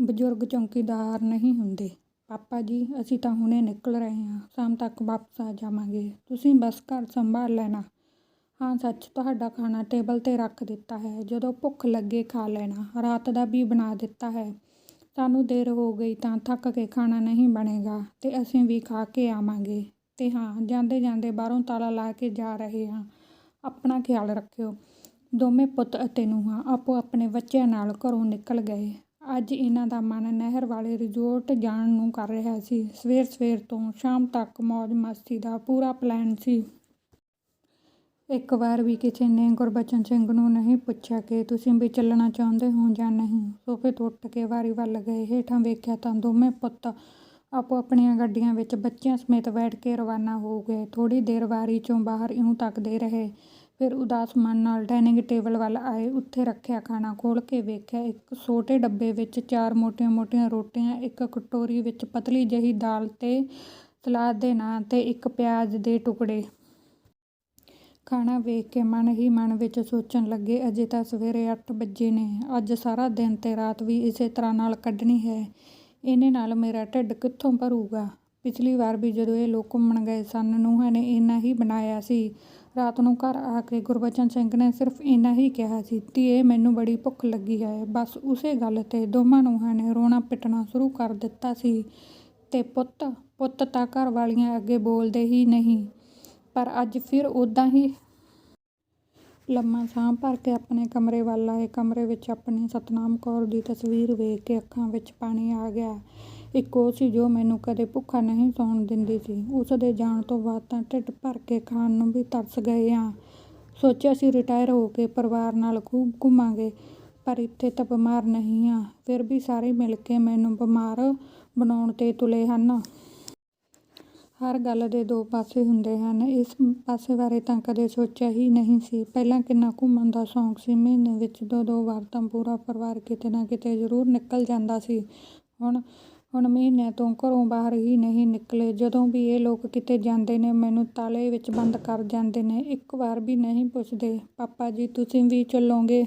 ਬਜ਼ੁਰਗ ਚੌਕੀਦਾਰ ਨਹੀਂ ਹੁੰਦੇ। ਪਾਪਾ ਜੀ, ਅਸੀਂ ਤਾਂ ਹੁਣੇ ਨਿਕਲ ਰਹੇ ਹਾਂ। ਸ਼ਾਮ ਤੱਕ ਵਾਪਸ ਆ ਜਾਵਾਂਗੇ। ਤੁਸੀਂ ਬਸ ਘਰ ਸੰਭਾਲ ਲੈਣਾ। ਹਾਂ, ਸੱਚ ਤੁਹਾਡਾ ਖਾਣਾ ਟੇਬਲ 'ਤੇ ਰੱਖ ਦਿੱਤਾ ਹੈ। ਜਦੋਂ ਭੁੱਖ ਲੱਗੇ ਖਾ ਲੈਣਾ। ਰਾਤ ਦਾ ਵੀ ਬਣਾ ਦਿੱਤਾ ਹੈ। ਸਾਨੂੰ ਦੇਰ ਹੋ ਗਈ ਤਾਂ ਥੱਕ ਕੇ ਖਾਣਾ ਨਹੀਂ ਬਣੇਗਾ ਤੇ ਅਸੀਂ ਵੀ ਖਾ ਕੇ ਆਵਾਂਗੇ। ਤੇ ਹਾਂ, ਜਾਂਦੇ ਜਾਂਦੇ ਬਾਹਰੋਂ ਤਾਲਾ ਲਾ ਕੇ ਜਾ ਰਹੇ ਹਾਂ। ਆਪਣਾ ਖਿਆਲ ਰੱਖਿਓ। ਦੋਵੇਂ ਪੁੱਤ ਅਤੇ ਨੂੰਹਾਂ ਆਪੋ ਆਪਣੇ ਬੱਚਿਆਂ ਨਾਲ ਘਰੋਂ ਨਿਕਲ ਗਏ। ਅੱਜ ਇਹਨਾਂ ਦਾ ਮਨ ਨਹਿਰ ਵਾਲੇ ਰਿਜ਼ੋਰਟ ਜਾਣ ਨੂੰ ਕਰ ਰਿਹਾ ਸੀ। ਸਵੇਰ ਸਵੇਰ ਤੋਂ ਸ਼ਾਮ ਤੱਕ ਮੌਜ ਮਸਤੀ ਦਾ ਪੂਰਾ ਪਲੈਨ ਸੀ। ਇੱਕ ਵਾਰ ਵੀ ਕਿਸੇ ਨੇ ਗੁਰਬਚਨ ਸਿੰਘ ਨੂੰ ਨਹੀਂ ਪੁੱਛਿਆ ਕਿ ਤੁਸੀਂ ਵੀ ਚੱਲਣਾ ਚਾਹੁੰਦੇ ਹੋ ਜਾਂ ਨਹੀਂ। ਸੋਫੇ ਤੋਂ ਉੱਠ ਕੇ ਵਾਰੀ ਵੱਲ ਗਏ। ਹੇਠਾਂ ਵੇਖਿਆ ਤਾਂ ਦੋਵੇਂ ਪੁੱਤ ਆਪੋ ਆਪਣੀਆਂ ਗੱਡੀਆਂ ਵਿੱਚ ਬੱਚਿਆਂ ਸਮੇਤ ਬੈਠ ਕੇ ਰਵਾਨਾ ਹੋ ਗਏ। ਥੋੜ੍ਹੀ ਦੇਰ ਵਾਰੀ ਚੋਂ ਬਾਹਰ ਇਉਂ ਤੱਕਦੇ ਰਹੇ। ਫਿਰ ਉਦਾਸ ਮਨ ਨਾਲ ਡਾਇਨਿੰਗ ਟੇਬਲ ਵੱਲ ਆਏ। ਉੱਥੇ ਰੱਖਿਆ ਖਾਣਾ, ਖੋਲ੍ਹ ਕੇ ਵੇਖਿਆ ਇੱਕ ਛੋਟੇ ਡੱਬੇ ਵਿੱਚ ਚਾਰ ਮੋਟੀਆਂ-ਮੋਟੀਆਂ ਰੋਟੀਆਂ, ਇੱਕ ਕਟੋਰੀ ਵਿੱਚ ਪਤਲੀ ਜਿਹੀ ਦਾਲ ਤੇ ਸਲਾਦ ਦੇ ਨਾਂ ਤੇ ਇੱਕ ਪਿਆਜ਼ ਦੇ ਟੁਕੜੇ। ਖਾਣਾ ਵੇਖ ਕੇ ਮਨ ਹੀ ਮਨ ਵਿੱਚ ਸੋਚਣ ਲੱਗੇ, ਅਜੇ ਤਾਂ ਸਵੇਰੇ ਅੱਠ ਵੱਜੇ ਨੇ। ਅੱਜ ਸਾਰਾ ਦਿਨ ਤੇ ਰਾਤ ਵੀ ਇਸੇ ਤਰ੍ਹਾਂ ਨਾਲ ਕੱਢਣੀ ਹੈ। ਇਹਨੇ ਨਾਲ ਮੇਰਾ ਢਿੱਡ ਕਿੱਥੋਂ ਭਰੂਗਾ? ਪਿਛਲੀ ਵਾਰ ਵੀ ਜਦੋਂ ਇਹ ਲੋਕ ਘੁੰਮਣ ਗਏ ਸਨ, ਨੂੰਹਾਂ ਨੇ ਇੰਨਾ ਹੀ ਬਣਾਇਆ ਸੀ। ਰਾਤ ਨੂੰ ਘਰ ਆ ਕੇ ਗੁਰਬਚਨ ਸਿੰਘ ਨੇ ਸਿਰਫ ਇੰਨਾ ਹੀ ਕਿਹਾ ਸੀ, ਧੀਏ, ਮੈਨੂੰ ਬੜੀ ਭੁੱਖ ਲੱਗੀ ਹੈ। ਬਸ ਉਸੇ ਗੱਲ ਤੇ ਦੋਵਾਂ ਨੂੰਹਾਂ ਨੇ ਰੋਣਾ ਪਿੱਟਣਾ ਸ਼ੁਰੂ ਕਰ ਦਿੱਤਾ ਸੀ ਤੇ ਪੁੱਤ ਪੁੱਤ ਤਾਂ ਘਰ ਵਾਲੀਆਂ ਅੱਗੇ ਬੋਲਦੇ ਹੀ ਨਹੀਂ, ਪਰ ਅੱਜ ਫਿਰ ਉਦਾਂ ਹੀ ਲੰਮਾ ਸਾਹ ਭਰ ਕੇ ਆਪਣੇ ਕਮਰੇ ਵੱਲ ਆਏ। ਕਮਰੇ ਵਿੱਚ ਆਪਣੀ ਸਤਨਾਮ ਕੌਰ ਦੀ ਤਸਵੀਰ ਵੇਖ ਕੇ ਅੱਖਾਂ ਵਿੱਚ ਪਾਣੀ ਆ ਗਿਆ। ਇੱਕ ਉਹ ਸੀ ਜੋ ਮੈਨੂੰ ਕਦੇ ਭੁੱਖਾ ਨਹੀਂ ਸੌਣ ਦਿੰਦੀ ਸੀ। ਉਸ ਦੇ ਜਾਣ ਤੋਂ ਬਾਅਦ ਤਾਂ ਢਿੱਡ ਭਰ ਕੇ ਖਾਣ ਨੂੰ ਵੀ ਤਰਸ ਗਏ ਹਾਂ ਸੋਚਿਆ ਸੀ ਰਿਟਾਇਰ ਹੋ ਕੇ ਪਰਿਵਾਰ ਨਾਲ ਖੂਬ ਘੁੰਮਾਂਗੇ, ਪਰ ਇੱਥੇ ਤਾਂ ਬਿਮਾਰ ਨਹੀਂ ਆ। ਫਿਰ ਵੀ ਸਾਰੇ ਮਿਲ ਕੇ ਮੈਨੂੰ ਬਿਮਾਰ ਬਣਾਉਣ ਤੇ ਤੁਲੇ ਹਨ। ਹਰ ਗੱਲ ਦੇ ਦੋ ਪਾਸੇ ਹੁੰਦੇ ਹਨ। ਇਸ ਪਾਸੇ ਬਾਰੇ ਤਾਂ ਕਦੇ ਸੋਚਿਆ ਹੀ ਨਹੀਂ ਸੀ। ਪਹਿਲਾਂ ਕਿੰਨਾ ਘੁੰਮਣ ਦਾ ਸ਼ੌਂਕ ਸੀ। ਮਹੀਨੇ ਵਿੱਚ ਦੋ ਦੋ ਵਾਰ ਤਾਂ ਪੂਰਾ ਪਰਿਵਾਰ ਕਿਤੇ ਨਾ ਕਿਤੇ ਜ਼ਰੂਰ ਨਿਕਲ ਜਾਂਦਾ ਸੀ। ਹੁਣ ਹੁਣ ਮਹੀਨਿਆਂ ਤੋਂ ਘਰੋਂ ਬਾਹਰ ਹੀ ਨਹੀਂ ਨਿਕਲੇ। ਜਦੋਂ ਵੀ ਇਹ ਲੋਕ ਕਿਤੇ ਜਾਂਦੇ ਨੇ, ਮੈਨੂੰ ਤਾਲੇ ਵਿੱਚ ਬੰਦ ਕਰ ਜਾਂਦੇ ਨੇ। ਇੱਕ ਵਾਰ ਵੀ ਨਹੀਂ ਪੁੱਛਦੇ, ਪਾਪਾ ਜੀ, ਤੁਸੀਂ ਵੀ ਚੱਲੋਗੇ?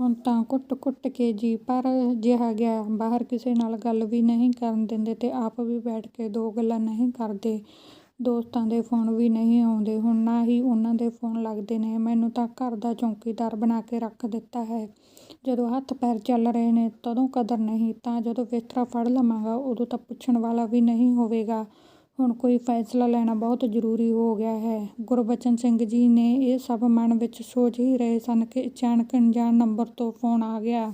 ਹੁਣ ਤਾਂ ਕੁੱਟ-ਕੁੱਟ ਕੇ ਜੀ, ਪਰ ਜਿਹਾ ਗਿਆ। ਬਾਹਰ ਕਿਸੇ ਨਾਲ ਗੱਲ ਵੀ ਨਹੀਂ ਕਰਨ ਦਿੰਦੇ ਤੇ ਆਪ ਵੀ ਬੈਠ ਕੇ ਦੋ ਗੱਲਾਂ ਨਹੀਂ ਕਰਦੇ। ਦੋਸਤਾਂ ਦੇ ਫੋਨ ਵੀ ਨਹੀਂ ਆਉਂਦੇ, ਹੁਣ ਨਾ ਹੀ ਉਹਨਾਂ ਦੇ ਫੋਨ ਲੱਗਦੇ ਨੇ। ਮੈਨੂੰ ਤਾਂ ਘਰ ਦਾ ਚੌਕੀਦਾਰ ਬਣਾ ਕੇ ਰੱਖ ਦਿੱਤਾ ਹੈ। ਜਦੋਂ ਹੱਥ ਪੈਰ ਚੱਲ ਰਹੇ ਨੇ, ਤਦੋਂ ਕਦਰ ਨਹੀਂ, ਤਾਂ ਜਦੋਂ ਬਿਸਤਰਾ ਫੜ ਲਵਾਂਗਾ, ਉਦੋਂ ਤਾਂ ਪੁੱਛਣ ਵਾਲਾ ਵੀ ਨਹੀਂ ਹੋਵੇਗਾ। ਹੁਣ ਕੋਈ ਫੈਸਲਾ ਲੈਣਾ ਬਹੁਤ ਜ਼ਰੂਰੀ ਹੋ ਗਿਆ ਹੈ। ਗੁਰਬਚਨ ਸਿੰਘ ਜੀ ਨੇ ਇਹ ਸਭ ਮਨ ਵਿੱਚ ਸੋਚ ਹੀ ਰਹੇ ਸਨ ਕਿ ਅਚਾਨਕ ਅਣਜਾਣ ਨੰਬਰ ਤੋਂ ਫੋਨ ਆ ਗਿਆ।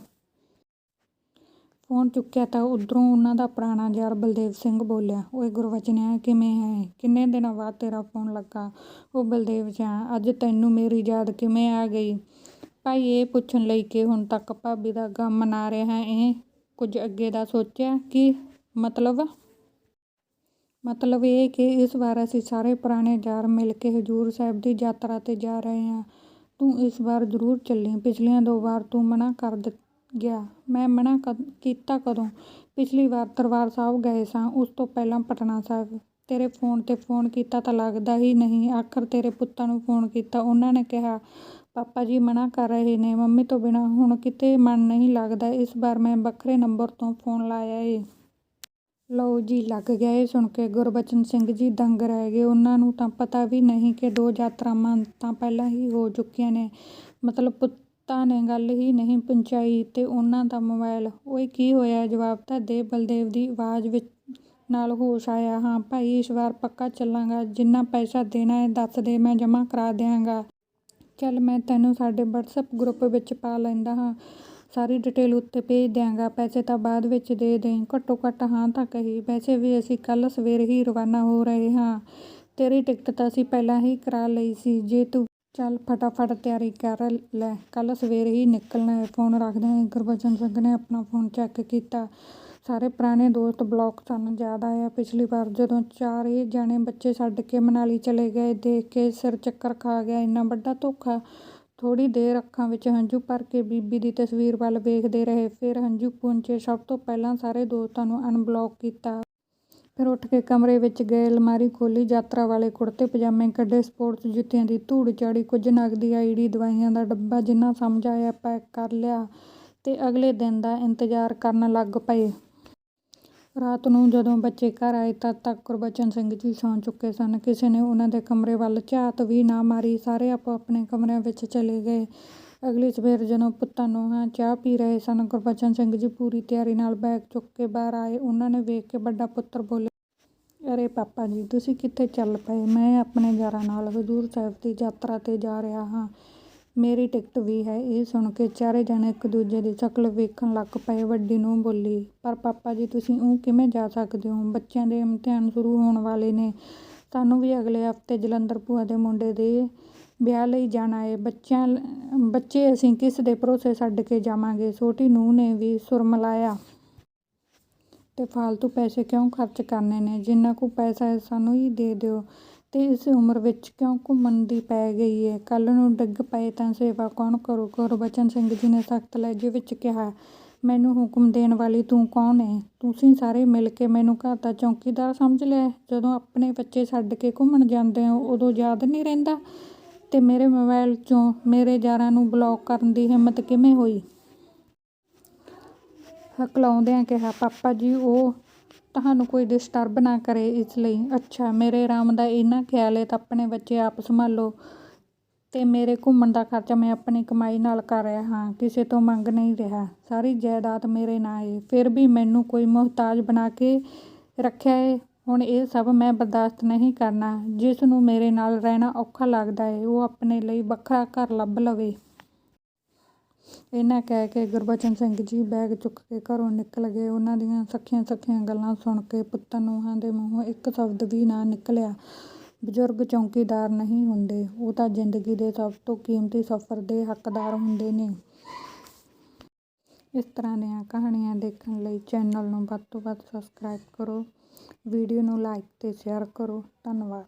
ਫੋਨ ਚੁੱਕਿਆ ਤਾਂ ਉਧਰੋਂ ਉਹਨਾਂ ਦਾ ਪੁਰਾਣਾ ਯਾਰ ਬਲਦੇਵ ਸਿੰਘ ਬੋਲਿਆ, ਓਏ ਗੁਰਬਚਨਿਆ ਕਿਵੇਂ ਹੈ? ਕਿੰਨੇ ਦਿਨਾਂ ਬਾਅਦ ਤੇਰਾ ਫੋਨ ਲੱਗਾ? ਉਹ ਬਲਦੇਵ ਸਿਆ ਅੱਜ ਤੈਨੂੰ ਮੇਰੀ ਯਾਦ ਕਿਵੇਂ ਆ ਗਈ? ਭਾਈ, ਇਹ ਪੁੱਛਣ ਲਈ ਕਿ ਹੁਣ ਤੱਕ ਭਾਬੀ ਦਾ ਗਮ ਮਨਾ ਰਿਹਾ ਇਹ ਕੁਝ ਅੱਗੇ ਦਾ ਸੋਚਿਆ ਕਿ ਮਤਲਬ? ਮਤਲਬ ਇਹ ਕਿ ਇਸ ਵਾਰ ਅਸੀਂ ਸਾਰੇ ਪੁਰਾਣੇ ਯਾਰ ਮਿਲ ਕੇ ਹਜੂਰ ਸਾਹਿਬ ਦੀ ਯਾਤਰਾ ਤੇ ਜਾ ਰਹੇ ਹਾਂ। ਤੂੰ ਇਸ ਵਾਰ ਜ਼ਰੂਰ ਚੱਲੀ। ਪਿਛਲੀਆਂ ਦੋ ਵਾਰ ਤੂੰ ਮਨਾ ਕਰ ਗਿਆ। ਮੈਂ ਮਨਾ ਕੀਤਾ ਕਦੋਂ? ਪਿਛਲੀ ਵਾਰ ਦਰਬਾਰ ਸਾਹਿਬ ਗਏ ਸਾਂ, ਉਸ ਤੋਂ ਪਹਿਲਾਂ ਪਟਨਾ ਸਾਹਿਬ। ਤੇਰੇ ਫੋਨ ਤੇ ਫੋਨ ਕੀਤਾ ਤਾਂ ਲੱਗਦਾ ਹੀ ਨਹੀਂ। ਆਖਰ ਤੇਰੇ ਪੁੱਤਾਂ ਨੂੰ ਫੋਨ ਕੀਤਾ। ਉਹਨਾਂ ਨੇ ਕਿਹਾ, ਪਾਪਾ ਜੀ ਮਨਾ ਕਰ ਰਹੇ ਨੇ। ਮੰਮੀ ਤੋਂ ਬਿਨਾਂ ਹੁਣ ਕਿਤੇ ਮਨ ਨਹੀਂ ਲੱਗਦਾ। ਇਸ ਵਾਰ ਮੈਂ ਵੱਖਰੇ ਨੰਬਰ ਤੋਂ ਫੋਨ ਲਾਇਆ ਏ। ਲਓ ਜੀ, ਲੱਗ ਗਿਆ ਇਹ ਸੁਣ ਕੇ। ਗੁਰਬਚਨ ਸਿੰਘ ਜੀ ਦੰਗ ਰਹਿ ਗਏ। ਉਹਨਾਂ ਨੂੰ ਤਾਂ ਪਤਾ ਵੀ ਨਹੀਂ ਕਿ ਦੋ ਯਾਤਰਾਵਾਂ ਤਾਂ ਪਹਿਲਾਂ ਹੀ ਹੋ ਚੁੱਕੀਆਂ ਨੇ। ਮਤਲਬ ਪੁੱਤਾਂ ਤਾਂ ਨੇ ਗੱਲ ਹੀ ਨਹੀਂ ਪਹੁੰਚਾਈ ਤੇ ਉਹਨਾਂ ਦਾ ਮੋਬਾਈਲ ਓਏ ਕੀ ਹੋਇਆ? ਜਵਾਬ ਤਾਂ ਦੇ ਬਲਦੇਵ ਦੀ ਆਵਾਜ਼ ਵਿੱਚ ਨਾਲ ਹੋਸ਼ ਆਇਆ। ਹਾਂ ਭਾਈ, ਇਸ ਵਾਰ ਪੱਕਾ ਚੱਲਾਂਗਾ। ਜਿੰਨਾ ਪੈਸਾ ਦੇਣਾ ਹੈ ਦੱਸ ਦੇ, ਮੈਂ ਜਮ੍ਹਾਂ ਕਰਾ ਦਿਆਂਗਾ। ਚੱਲ ਮੈਂ ਤੈਨੂੰ ਸਾਡੇ ਵਟਸਐਪ ਗਰੁੱਪ ਵਿੱਚ ਪਾ ਲੈਂਦਾ ਹਾਂ। ਸਾਰੀ ਡਿਟੇਲ ਉੱਤੇ ਭੇਜ ਦਿਆਂਗਾ। ਪੈਸੇ ਤਾਂ ਬਾਅਦ ਵਿੱਚ ਦੇ ਦੇਂ ਘੱਟੋ ਘੱਟ ਹਾਂ ਤਾਂ ਕਹੀ। ਵੈਸੇ ਵੀ ਅਸੀਂ ਕੱਲ੍ਹ ਸਵੇਰੇ ਹੀ ਰਵਾਨਾ ਹੋ ਰਹੇ ਹਾਂ। ਤੇਰੀ ਟਿਕਟ ਤਾਂ ਅਸੀਂ ਪਹਿਲਾਂ ਹੀ ਕਰਾ ਲਈ ਸੀ। ਜੇ ਤੂੰ ਚੱਲ ਫਟਾਫਟ ਤਿਆਰੀ ਕਰ ਲੈ। ਕੱਲ ਸਵੇਰੇ ਹੀ ਨਿਕਲਣਾ ਹੈ। ਫੋਨ ਰੱਖਦਿਆਂ ਹਾਂ। ਗੁਰਬਚਨ ਸਿੰਘ ਨੇ ਆਪਣਾ ਫੋਨ ਚੈੱਕ ਕੀਤਾ। ਸਾਰੇ ਪੁਰਾਣੇ ਦੋਸਤ ਬਲੌਕ ਸਨ। ਯਾਦ ਆਇਆ ਪਿਛਲੀ ਵਾਰ ਜਦੋਂ ਚਾਰੇ ਜਾਣੇ ਬੱਚੇ ਛੱਡ ਕੇ ਮਨਾਲੀ ਚਲੇ ਗਏ, ਦੇਖ ਕੇ ਸਿਰ ਚੱਕਰ ਖਾ ਗਿਆ। ਇੰਨਾ ਵੱਡਾ ਧੋਖਾ। ਥੋੜੀ ਦੇਰ ਅੱਖਾਂ ਵਿੱਚ ਹੰਝੂ ਭਰ ਕੇ ਬੀਬੀ ਦੀ ਤਸਵੀਰ ਵੱਲ ਵੇਖਦੇ ਰਹੇ। ਫਿਰ ਹੰਝੂ ਪਹੁੰਚੇ ਸਭ ਤੋਂ ਪਹਿਲਾਂ ਸਾਰੇ ਦੋਸਤਾਂ ਨੂੰ ਅਨਬਲੌਕ ਕੀਤਾ। ਫਿਰ ਉੱਠ ਕੇ ਕਮਰੇ ਵਿੱਚ ਗਏ, ਅਲਮਾਰੀ ਖੋਲੀ ਯਾਤਰਾ ਵਾਲੇ ਕੁੜਤੇ, ਪਜਾਮੇ ਕੱਢੇ, ਸਪੋਰਟਸ ਜੁੱਤੀਆਂ ਦੀ ਧੂੜ ਚਾੜੀ, ਕੁਝ ਨਗਦੀ ਆਈਡੀ ਦਵਾਈਆਂ ਦਾ ਡੱਬਾ ਜਿੰਨਾ ਸਮਝ ਆਇਆ ਪੈਕ ਕਰ ਲਿਆ ਤੇ ਅਗਲੇ ਦਿਨ ਦਾ ਇੰਤਜ਼ਾਰ ਕਰਨ ਲੱਗ ਪਏ। ਰਾਤ ਨੂੰ ਜਦੋਂ ਬੱਚੇ ਘਰ ਆਏ ਤਦ ਤੱਕ ਗੁਰਬਚਨ ਸਿੰਘ ਜੀ ਸੌਂ ਚੁੱਕੇ ਸਨ। ਕਿਸੇ ਨੇ ਉਹਨਾਂ ਦੇ ਕਮਰੇ ਵੱਲ ਝਾਤ ਵੀ ਨਾ ਮਾਰੀ, ਸਾਰੇ ਆਪੋ ਆਪਣੇ ਕਮਰਿਆਂ ਵਿੱਚ ਚਲੇ ਗਏ। ਅਗਲੀ ਸਵੇਰ ਜਦੋਂ ਪੁੱਤਾਂ ਨੂੰਹਾਂ ਚਾਹ ਪੀ ਰਹੇ ਸਨ, ਗੁਰਬਚਨ ਸਿੰਘ ਜੀ ਪੂਰੀ ਤਿਆਰੀ ਨਾਲ ਬੈਗ ਚੁੱਕ ਕੇ ਬਾਹਰ ਆਏ। ਉਹਨਾਂ ਨੇ ਵੇਖ ਕੇ ਵੱਡਾ ਪੁੱਤਰ ਬੋਲਿਆ, ਅਰੇ ਪਾਪਾ ਜੀ, ਤੁਸੀਂ ਕਿੱਥੇ ਚੱਲ ਪਏ? ਮੈਂ ਆਪਣੇ ਯਾਰਾਂ ਨਾਲ ਹਜ਼ੂਰ ਸਾਹਿਬ ਦੀ ਯਾਤਰਾ 'ਤੇ ਜਾ ਰਿਹਾ ਹਾਂ। ਮੇਰੀ ਟਿਕਟ ਵੀ ਹੈ। ਇਹ ਸੁਣ ਕੇ ਚਾਰੇ ਜਣੇ ਇੱਕ ਦੂਜੇ ਦੀ ਸ਼ਕਲ ਵੇਖਣ ਲੱਗ ਪਏ। ਵੱਡੀ ਨੂੰ ਬੋਲੀ, ਪਰ ਪਾਪਾ ਜੀ, ਤੁਸੀਂ ਉਹ ਕਿਵੇਂ ਜਾ ਸਕਦੇ ਹੋ? ਬੱਚਿਆਂ ਦੇ ਇਮਤਿਹਾਨ ਸ਼ੁਰੂ ਹੋਣ ਵਾਲੇ ਨੇ। ਸਾਨੂੰ ਵੀ ਅਗਲੇ ਹਫ਼ਤੇ ਜਲੰਧਰ ਭੂਆ ਦੇ ਮੁੰਡੇ ਦੇ ਵਿਆਹ ਲਈ ਜਾਣਾ ਏ। ਬੱਚਿਆਂ ਬੱਚੇ ਅਸੀਂ ਕਿਸ ਦੇ ਭਰੋਸੇ ਛੱਡ ਕੇ ਜਾਵਾਂਗੇ? ਛੋਟੀ ਨੂੰਹ ਨੇ ਵੀ ਸੁਰ ਮਿਲਾਇਆ ਤੇ ਫਾਲਤੂ ਪੈਸੇ ਕਿਉਂ ਖਰਚ ਕਰਨੇ ਨੇ? ਜਿੰਨਾ ਕੁ ਪੈਸਾ ਹੈ ਸਾਨੂੰ ਹੀ ਦੇ ਦਿਓ। ਤੇ ਇਸ ਉਮਰ ਵਿੱਚ ਕਿਉਂ ਘੁੰਮਣ ਦੀ ਪੈ ਗਈ ਏ? ਕੱਲ ਨੂੰ ਡਿੱਗ ਪਏ ਤਾਂ ਸੇਵਾ ਕੌਣ ਕਰੂ? ਗੁਰਬਚਨ ਸਿੰਘ ਜੀ ਨੇ ਸਖਤ ਲਹਿਜੇ ਵਿੱਚ ਕਿਹਾ, ਮੈਨੂੰ ਹੁਕਮ ਦੇਣ ਵਾਲੀ ਤੂੰ ਕੌਣ ਏ? ਤੁਸੀਂ ਸਾਰੇ ਮਿਲ ਕੇ ਮੈਨੂੰ ਘਰ ਦਾ ਚੌਕੀਦਾਰ ਸਮਝ ਲਿਆ ਜਦੋਂ ਆਪਣੇ ਬੱਚੇ ਛੱਡ ਕੇ ਘੁੰਮਣ ਜਾਂਦੇ ਹੋ, ਉਦੋਂ ਯਾਦ ਨਹੀਂ ਰਹਿੰਦਾ? ਤੇ ਮੇਰੇ ਮੋਬਾਈਲ 'ਚੋਂ ਮੇਰੇ ਯਾਰਾਂ ਨੂੰ ਬਲੌਕ ਕਰਨ ਦੀ ਹਿੰਮਤ ਕਿਵੇਂ ਹੋਈ? ਹਕਲਾਉਂਦਿਆਂ ਕਿਹਾ, ਪਾਪਾ ਜੀ, ਉਹ ਤੁਹਾਨੂੰ ਕੋਈ ਡਿਸਟਰਬ ਨਾ ਕਰੇ ਇਸ ਲਈ। ਅੱਛਾ, ਮੇਰੇ ਆਰਾਮ ਦਾ ਇੰਨਾ ਖਿਆਲ ਏ ਤਾਂ ਆਪਣੇ ਬੱਚੇ ਆਪ ਸੰਭਾਲੋ ਤੇ ਮੇਰੇ ਘੁੰਮਣ ਦਾ ਖਰਚਾ ਮੈਂ ਆਪਣੀ ਕਮਾਈ ਨਾਲ ਕਰ ਰਿਹਾ ਹਾਂ, ਕਿਸੇ ਤੋਂ ਮੰਗ ਨਹੀਂ ਰਿਹਾ। ਸਾਰੀ ਜਾਇਦਾਦ ਮੇਰੇ ਨਾਂ ਏ। ਫਿਰ ਵੀ ਮੈਨੂੰ ਕੋਈ ਮੁਹਤਾਜ ਬਣਾ ਕੇ ਰੱਖਿਆ ਏ? ਹੁਣ ਇਹ ਸਭ ਮੈਂ ਬਰਦਾਸ਼ਤ ਨਹੀਂ ਕਰਨਾ। ਜਿਸ ਨੂੰ ਮੇਰੇ ਨਾਲ ਰਹਿਣਾ ਔਖਾ ਲੱਗਦਾ ਹੈ ਉਹ ਆਪਣੇ ਲਈ ਵੱਖਰਾ ਘਰ ਲੱਭ ਲਵੇ। ਇਹਨਾਂ ਕਹਿ ਕੇ ਗੁਰਬਚਨ ਸਿੰਘ ਜੀ ਬੈਗ ਚੁੱਕ ਕੇ ਘਰੋਂ ਨਿਕਲ ਗਏ। ਉਹਨਾਂ ਦੀਆਂ ਸੱਖੀਆਂ ਸੱਖੀਆਂ ਗੱਲਾਂ ਸੁਣ ਕੇ ਪੁੱਤਰ ਨੂੰਹਾਂ ਦੇ ਮੂੰਹੋਂ ਇੱਕ ਸ਼ਬਦ ਵੀ ਨਾ ਨਿਕਲਿਆ। ਬਜ਼ੁਰਗ ਚੌਕੀਦਾਰ ਨਹੀਂ ਹੁੰਦੇ। ਉਹ ਤਾਂ ਜ਼ਿੰਦਗੀ ਦੇ ਸਭ ਤੋਂ ਕੀਮਤੀ ਸਫ਼ਰ ਦੇ ਹੱਕਦਾਰ ਹੁੰਦੇ ਨੇ। ਇਸ ਤਰ੍ਹਾਂ ਦੀਆਂ ਕਹਾਣੀਆਂ ਦੇਖਣ ਲਈ ਚੈਨਲ ਨੂੰ ਵੱਧ ਤੋਂ ਵੱਧ ਸਬਸਕ੍ਰਾਈਬ ਕਰੋ। ਵੀਡੀਓ ਨੂੰ ਲਾਈਕ ਅਤੇ ਸ਼ੇਅਰ ਕਰੋ। ਧੰਨਵਾਦ।